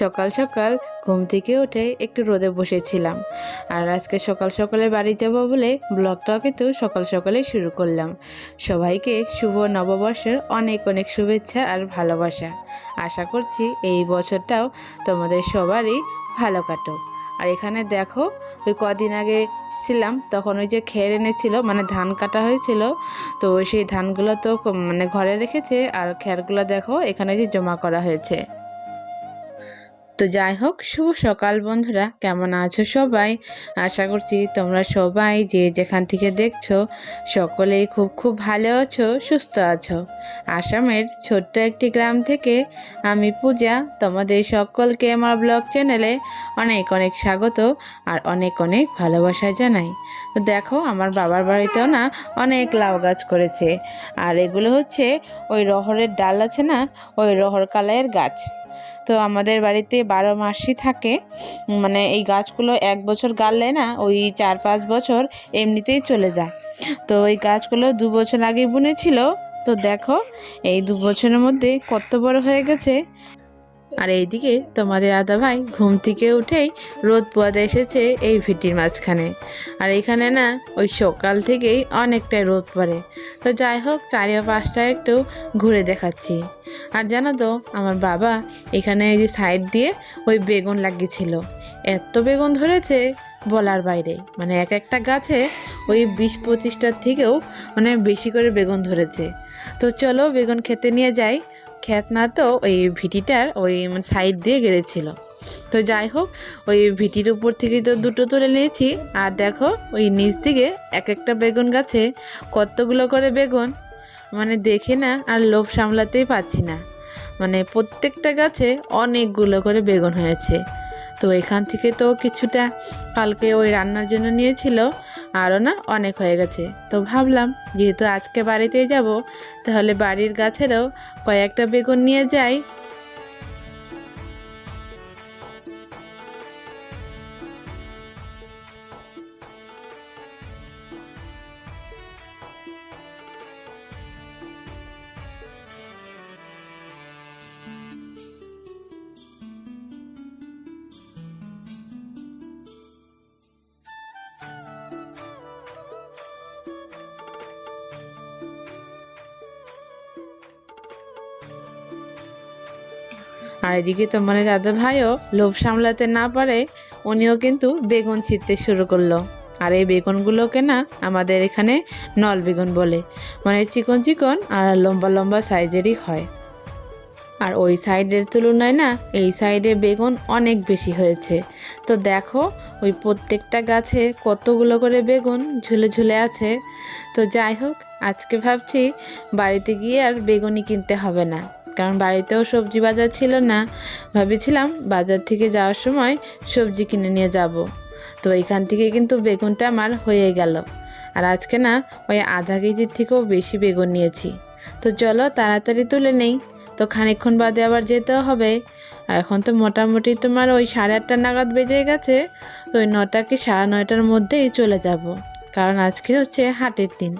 সকাল সকাল ঘুম থেকে উঠে একটু রোদে বসেছিলাম। আর আজকে সকাল সকালে বাড়ি যাব বলে ব্লগটাও কিন্তু সকাল সকালে শুরু করলাম। সবাইকে শুভ নববর্ষের অনেক অনেক শুভেচ্ছা আর ভালোবাসা। আশা করছি এই বছরটাও তোমাদের সবারই ভালো কাটুক। আর এখানে দেখো, ওই কদিন আগে ছিলাম, তখন ওই যে খের এনেছিল মানে ধান কাটা হয়েছিল, তো সেই ধানগুলো তো মানে ঘরে রেখেছে, আর খেরগুলো দেখো, এখানে যে জমা করা হয়েছে। তো যাই হোক, শুভ সকাল বন্ধুরা। কেমন আছো সবাই? আশা করছি তোমরা সবাই যে যেখান থেকে দেখছ, সকলেই খুব খুব ভালো আছো, সুস্থ আছো। আসামের ছোট্ট একটি গ্রাম থেকে আমি পূজা, তোমাদের সকলকে আমার ব্লগ চ্যানেলে অনেক অনেক স্বাগত আর অনেক অনেক ভালোবাসা জানাই। তো দেখো, আমার বাবার বাড়িতেও না অনেক লাউ গাছ করেছে। আর এগুলো হচ্ছে ওই রহরের ডাল আছে না, ওই রহর কালাইয়ের গাছ। তো আমাদের বাড়িতে বারো মাসই থাকে। মানে এই গাছগুলো এক বছর গাললে না, ওই চার পাঁচ বছর এমনিতেই চলে যায়। তো ওই গাছগুলো দু বছর আগে বুনেছিল। তো দেখো, এই দু বছরের মধ্যে কত বড় হয়ে গেছে। আর এইদিকে তোমাদের দাদা ভাই ঘুম থেকে উঠেই রোদ পোয়াতে এসেছে এই ভিটির মাঝখানে। আর এখানে না, ওই সকাল থেকেই অনেকটাই রোদ পড়ে। তো যাই হোক চারিও পাঁচটা একটু ঘুরে দেখাচ্ছি। আর জানো তো, আমার বাবা এখানে এই যে সাইড দিয়ে ওই বেগুন লাগিয়েছিল। এত বেগুন ধরেছে বলার বাইরে। মানে এক একটা গাছে ওই বিশ পঁচিশটার থেকেও মানে বেশি করে বেগুন ধরেছে। তো চলো বেগুন খেতে নিয়ে যাই। ক্ষেত না তো ওই ভিটিটার ওই সাইড দিয়ে গেড়েছিল। তো যাই হোক, ওই ভিটির উপর থেকে তো দুটো তুলে নিয়েছি। আর দেখো, ওই নিচ দিকে এক একটা বেগুন গাছে কতগুলো করে বেগুন। মানে দেখে না আর লোভ সামলাতেই পারছি না। মানে প্রত্যেকটা গাছে অনেকগুলো করে বেগুন হয়েছে। তো এখান থেকে তো কিছুটা কালকে ওই রান্নার জন্য নিয়েছিল। আরও না অনেক হয়ে গেছে। তো ভাবলাম, যেহেতু আজকে বাড়িতেই যাব, তাহলে বাড়ির গাছেরও কয়েকটা বেগুন নিয়ে যাই। আর এদিকে তো মানে দাদা ভাইও লোভ সামলাতে না পারে, উনিও কিন্তু বেগুন ছিঁড়তে শুরু করল। আর এই বেগুনগুলোকে না আমাদের এখানে নল বেগুন বলে। মানে চিকন চিকন আর লম্বা লম্বা সাইজেরই হয়। আর ওই সাইডের তুলনায় না এই সাইডে বেগুন অনেক বেশি হয়েছে। তো দেখো, ওই প্রত্যেকটা গাছে কতগুলো করে বেগুন ঝুলে ঝুলে আছে। তো যাই হোক, আজকে ভাবছি বাড়িতে গিয়ে আর বেগুনই কিনতে হবে না। কারণ বাড়িতেও সবজি বাজার ছিল না। ভেবেছিলাম বাজার থেকে যাওয়ার সময় সবজি কিনে নিয়ে যাব। তো এখান থেকে কিন্তু বেগুনটা আমার হয়ে গেল। আর আজকে না ওই আধা কেজির থেকেও বেশি বেগুন নিয়েছি। তো চলো তাড়াতাড়ি তুলে নেই। তো খানিকক্ষণ বাদে আবার যেতে হবে। আর এখন তো মোটামুটি তোমার ওই সাড়ে আটটা নাগাদ বেজে গেছে। তো ওই নটা কি সাড়ে নয়টার মধ্যেই চলে যাব। কারণ আজকে হচ্ছে হাটের দিন।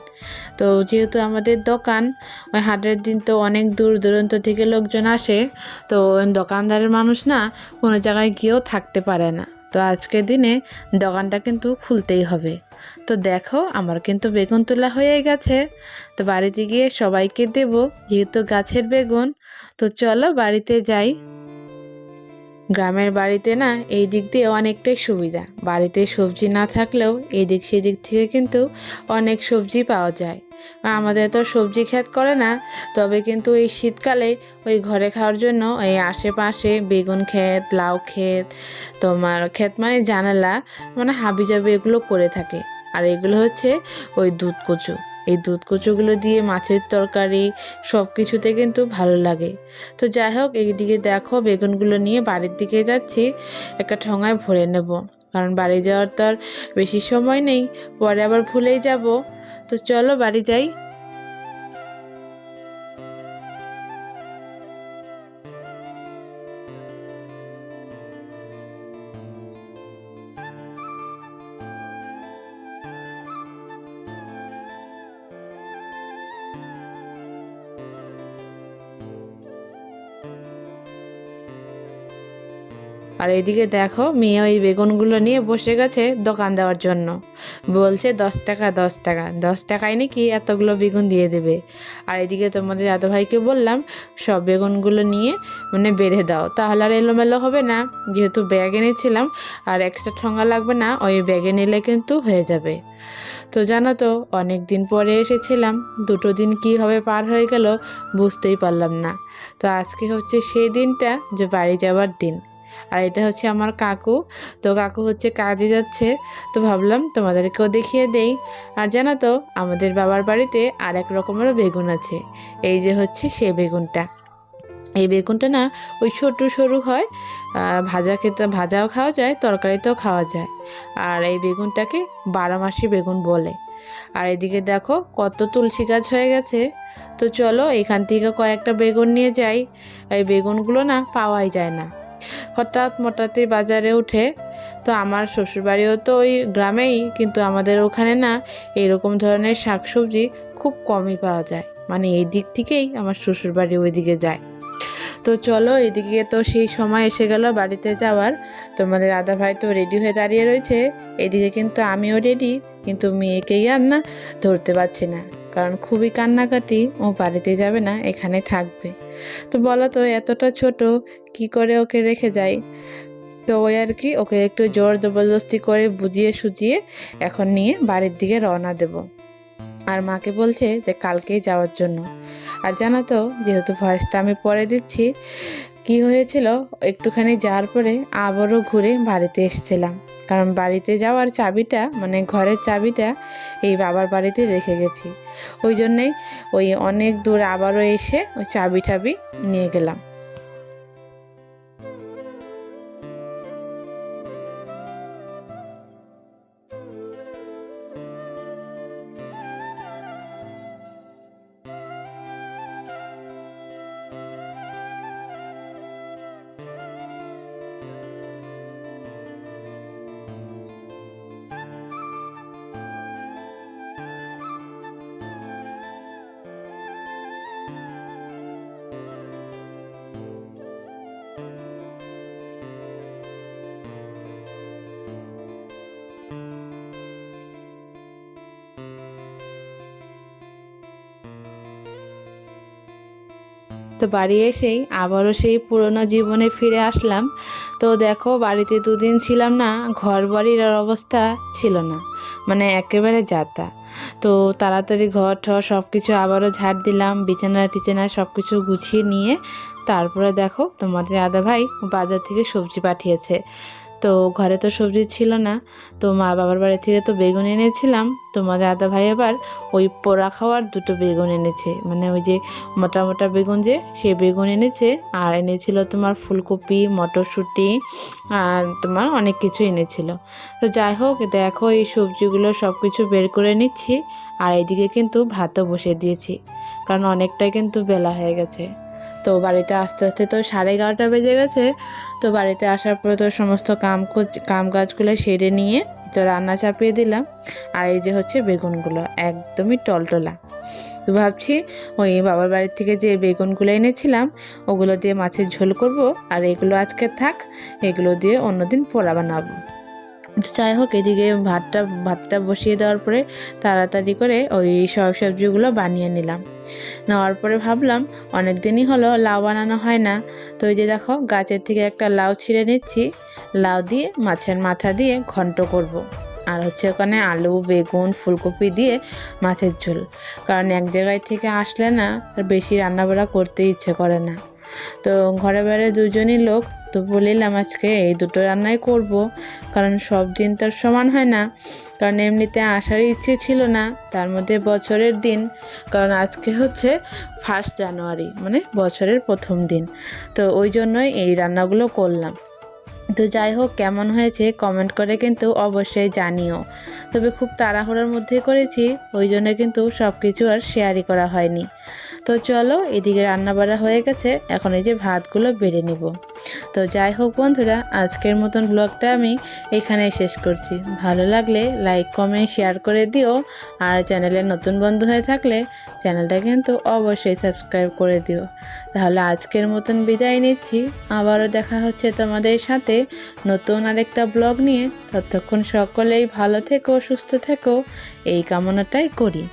তো যেহেতু আমাদের দোকান, ওই হাটের দিন তো অনেক দূর দূরান্ত থেকে লোকজন আসে। তো দোকানদারের মানুষ না কোনো জায়গায় গিয়েও থাকতে পারে না। তো আজকের দিনে দোকানটা কিন্তু খুলতেই হবে। তো দেখো, আমার কিন্তু বেগুন তোলা হয়ে গেছে। তো বাড়িতে গিয়ে সবাইকে দেব, যেহেতু গাছের বেগুন। তো চলো বাড়িতে যাই। গ্রামের বাড়িতে না এই দিক দিয়ে অনেকটাই সুবিধা। বাড়িতে সবজি না থাকলেও এই দিক সেদিক থেকে কিন্তু অনেক সবজি পাওয়া যায়। আর আমাদের তো সবজি ক্ষেত করে না, তবে কিন্তু এই শীতকালে ওই ঘরে খাওয়ার জন্য এই আশেপাশে বেগুন ক্ষেত লাউ ক্ষেত তোমার ক্ষেত মানে জানালা মানে হাবি জাবি এগুলো করে থাকে। আর এগুলো হচ্ছে ওই দুধ কচু। এই দুধ কচুগুলো দিয়ে মাছের তরকারি সব কিছুতে কিন্তু ভালো লাগে। তো যাই হোক এইদিকে দেখো, বেগুনগুলো নিয়ে বাড়ির দিকে যাচ্ছি, একটা ঠোঙায় ভরে নেব। কারণ বাড়ি যাওয়ার তো আর বেশি সময় নেই, পরে আবার ভুলেই যাব। তো চলো বাড়ি যাই। আর এদিকে দেখো মেয়ে ওই বেগুনগুলো নিয়ে বসে গেছে দোকান দেওয়ার জন্য। বলছে, দশ টাকা দশ টাকা। দশ টাকায় নাকি এতগুলো বেগুন দিয়ে দেবে? আর এদিকে তোমাদের দাদা ভাইকে বললাম, সব বেগুনগুলো নিয়ে মানে বেঁধে দাও। তাহলে আর এলোমেলো হবে না। যেহেতু ব্যাগ এনেছিলাম আর এক্সট্রা ঠোঙা লাগবে না, ওই ব্যাগে নিলে কিন্তু হয়ে যাবে। তো জানো তো অনেক দিন পরে এসেছিলাম। দুটো দিন কীভাবে পার হয়ে গেল বুঝতেই পারলাম না। তো আজকে হচ্ছে সেই দিনটা যে বাড়ি যাওয়ার দিন। আর এটা হচ্ছে আমার কাকু। তো কাকু হচ্ছে কাজে যাচ্ছে। তো ভাবলাম তোমাদেরকেও দেখিয়ে দেই। আর জানো তো, আমাদের বাবার বাড়িতে আর এক রকমেরও বেগুন আছে। এই যে হচ্ছে সে বেগুনটা। এই বেগুনটা না ওই ছোটো সরু হয় ভাজা খেতে, ভাজাও খাওয়া যায়, তরকারিতেও খাওয়া যায়। আর এই বেগুনটাকে বারো মাসি বেগুন বলে। আর এদিকে দেখো কত তুলসী গাছ হয়ে গেছে। তো চলো এখান থেকে কয়েকটা বেগুন নিয়ে যাই। এই বেগুনগুলো না পাওয়াই যায় না। হঠাৎ মঠাৎই বাজারে উঠে, তো আমার শ্বশুরবাড়িও তো ওই গ্রামেই, কিন্তু আমাদের ওখানে না এরকম ধরনের শাকসবজি খুব কমই পাওয়া যায়। মানে এই দিক থেকেই আমার শ্বশুরবাড়ি ওই দিকে যায়। তো চলো এদিকে তো সেই সময় এসে গেল বাড়িতে যাওয়ার। তোমাদের দাদা ভাই তো রেডি হয়ে দাঁড়িয়ে রয়েছে। এদিকে কিন্তু আমিও রেডি কিন্তু মেয়েকেই আর না ধরতে পারছি না। কারণ খুবই কান্নাকাটি, ও বাড়িতে যাবে না, এখানে থাকবে। তো বলা তো, এতটা ছোট, কি করে ওকে রেখে যাই? তো ওই আর কি, ওকে একটু জোর জবরদস্তি করে বুঝিয়ে সুজিয়ে এখন নিয়ে বাড়ির দিকে রওনা দেব। আর মাকে বলছে যে কালকেই যাওয়ার জন্য। আর জানো তো, যেহেতু ভয়েসটা আমি পরে দিচ্ছি, কি হয়েছিল? একটুখানি যাওয়ার পরে আবারও ঘুরে বাড়িতে এসেছিলাম। কারণ বাড়িতে যাওয়ার চাবিটা মানে ঘরের চাবিটা এই বাবার বাড়িতে রেখে গেছি। ওই জন্যেই ওই অনেক দূর আবারও এসে ওই চাবি টাবি নিয়ে গেলাম। তো বাড়ি এসেই আবারও সেই পুরনো জীবনে ফিরে আসলাম। তো দেখো, বাড়িতে দুদিন ছিলাম না ঘর বাড়ির আর অবস্থা ছিল না মানে একেবারে যাতা। তো তাড়াতাড়ি ঘর ঠর সব কিছু আবারও ঝাড় দিলাম, বিছানা টিছানা সব কিছু গুছিয়ে নিয়ে, তারপরে দেখো তোমাদের দাদা ভাই বাজার থেকে সবজি পাঠিয়েছে। তো ঘরে তো সবজি ছিল না। তো মা বাবার বাড়ি থেকে তো বেগুন এনেছিলাম। তোমাদের দাদা ভাই আবার ওই পোড়া খাওয়ার দুটো বেগুন এনেছে। মানে ওই যে মোটা মোটা বেগুন যে, সে বেগুন এনেছে। আর এনেছিল তোমার ফুলকপি, মটরশুঁটি, আর তোমার অনেক কিছু এনেছিল। তো যাই হোক, দেখো এই সবজিগুলো সব কিছু বের করে নিচ্ছি। আর এইদিকে কিন্তু ভাতও বসে দিয়েছি। কারণ অনেকটাই কিন্তু বেলা হয়ে গেছে। তো বাড়িতে আস্তে আস্তে তো সাড়ে এগারোটা বেজে গেছে। তো বাড়িতে আসার পরে তো সমস্ত কাম কাম কাজগুলো সেরে নিয়ে তো রান্না চাপিয়ে দিলাম। আর এই যে হচ্ছে বেগুনগুলো, একদমই টলটলা। তো ভাবছি ওই বাবার বাড়ির থেকে যে বেগুনগুলো এনেছিলাম, ওগুলো দিয়ে মাছের ঝোল করব। আর এগুলো আজকে থাক, এগুলো দিয়ে অন্যদিন পোড়া বানাবো। যাই হোক, এদিকে ভাতটা ভাতটা বসিয়ে দেওয়ার পরে তাড়াতাড়ি করে ওই সব সবজিগুলো বানিয়ে নিলাম। নেওয়ার পরে ভাবলাম, অনেক দিনই হলো লাউ বানানো হয় না। তো এই যে দেখো, গাছের থেকে একটা লাউ ছিঁড়ে নিচ্ছি। লাউ দিয়ে মাছের মাথা দিয়ে ঘন্ট করব। আর হচ্ছে ওখানে আলু, বেগুন, ফুলকপি দিয়ে মাছের ঝোল। কারণ এক জায়গায় থেকে আসলে না, বেশি রান্নাবাড়া করতে ইচ্ছে করে না। তো ঘরে বাইরে দুজনই লোক, তো বলিলাম আজকে এই দুটো রান্নাই করব, কারণ সব দিন তো আর সমান হয় না। কারণ এমনিতে আসারই ইচ্ছে ছিল না, তার মধ্যে বছরের দিন, কারণ আজকে হচ্ছে ফার্স্ট জানুয়ারি মানে বছরের প্রথম দিন। তো ওই জন্যই এই রান্নাগুলো করলাম। তো যাই হোক, কেমন হয়েছে কমেন্ট করে কিন্তু অবশ্যই জানিও। তবে খুব তাড়াহুড়োর মধ্যে করেছি, ওই জন্য কিন্তু সব কিছু আর শেয়ারই করা হয়নি। তো চলো, এদিকে রান্না বাড়া হয়ে গেছে। এখন এই যে ভাতগুলো বেড়ে নিব। তো যাই হোক বন্ধুরা, আজকের মতন ব্লগটা আমি এখানে শেষ করছি। ভালো লাগলে লাইক কমেন্ট শেয়ার করে দিও। আর চ্যানেলে নতুন বন্ধু হয়ে থাকলে চ্যানেলটা কিন্তু অবশ্যই সাবস্ক্রাইব করে দিও। তাহলে আজকের মতন বিদায় নিচ্ছি। আবারও দেখা হচ্ছে তোমাদের সাথে নতুন আরেকটা ব্লগ নিয়ে। ততক্ষণ সকলেই ভালো থেকো, সুস্থ থেকো। এই কামনাটাই করি।